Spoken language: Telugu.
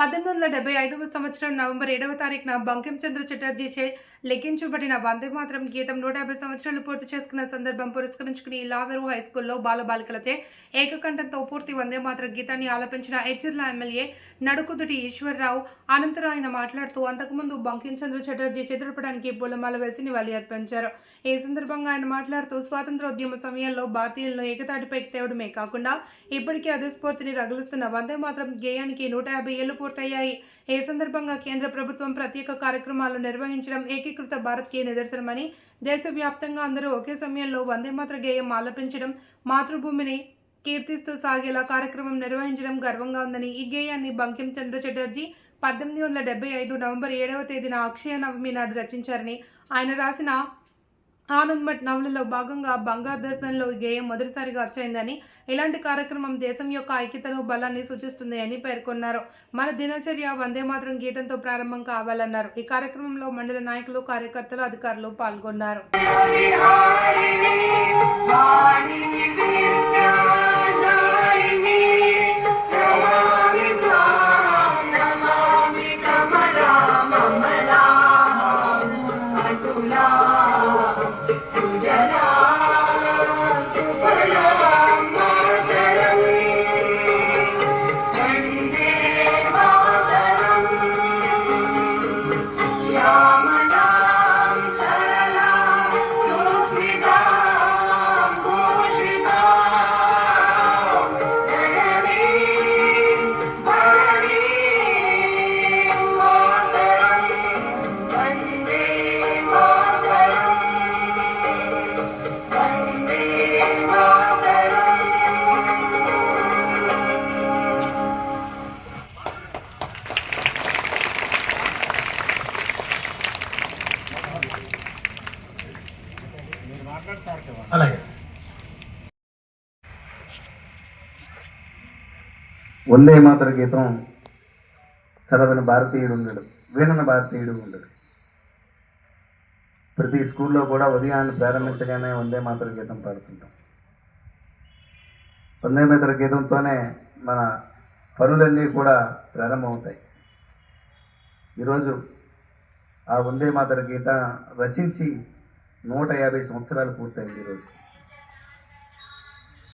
పద్దెనిమిది వందల డెబ్బై ఐదవ సంవత్సరం నవంబర్ ఏడవ తారీఖున బంకిం చంద్ర చటర్జీచే లిఖించబడిన వందే మాత్రం గీతం నూట యాభై సంవత్సరాలు పూర్తి చేసుకున్న సందర్భం పురస్కరించుకుని లావెరు హై స్కూల్లో బాలబాలికలచే ఏకకంఠంతో పూర్తి వందే మాత్రం గీతాన్ని ఆలపించిన ఎచ్చిర్ల ఎమ్మెల్యే నడుకుదుటి ఈశ్వరరావు అనంతరం ఆయన మాట్లాడుతూ అంతకుముందు బంకించంద్ర చటర్జీ చిత్రపటానికి పూలమాల వేసి నివాళి అర్పించారు. ఈ సందర్భంగా ఆయన మాట్లాడుతూ స్వాతంత్రోద్యమ సమయంలో భారతీయులను ఏకతాటిపైకి తేవడమే కాకుండా ఇప్పటికీ అదే స్ఫూర్తిని రగులుస్తున్న వందే మాత్రం గేయానికి నూట యాభై ఏళ్ళు పూర్తయ్యాయి. ఈ సందర్భంగా కేంద్ర ప్రభుత్వం ప్రత్యేక కార్యక్రమాలు నిర్వహించడం ఏకీకృత భారత్కి నిదర్శనమని దేశవ్యాప్తంగా అందరూ ఒకే సమయంలో వందే మాత్ర గేయం ఆలపించడం మాతృభూమిని కీర్తిస్తూ సాగేలా కార్యక్రమం నిర్వహించడం గర్వంగా ఉందని ఈ గేయాన్ని బంకిం చంద్ర చటర్జీ పద్దెనిమిది వందల డెబ్బై ఐదు నవంబర్ ఏడవ తేదీన అక్షయ నవమి నాడు రచించారని ఆయన రాసిన ఆనంద్ మట్ నవలలో భాగంగా బంగారు దర్శనంలో గేయం మొదటిసారిగా వచ్చైందని ఇలాంటి కార్యక్రమం దేశం యొక్క ఐక్యతను బలాన్ని సూచిస్తుంది అని పేర్కొన్నారు. మన దినచర్య వందే మాత్రం గీతంతో ప్రారంభం కావాలన్నారు. ఈ కార్యక్రమంలో మండల నాయకులు కార్యకర్తలు అధికారులు పాల్గొన్నారు. సుజలా అలాగే సార్. వందే మాతర గీతం చదవని భారతీయుడు ఉండడు వినని భారతీయుడు ఉండడు. ప్రతి స్కూల్లో కూడా ఉదయాన్ని ప్రారంభించగానే వందే మాతర గీతం పాడుతుంటాం. వందే మాతర గీతంతోనే మన పనులన్నీ కూడా ప్రారంభమవుతాయి. ఈరోజు ఆ వందే మాతర గీత రచించి నూట యాభై సంవత్సరాలు పూర్తయింది ఈరోజు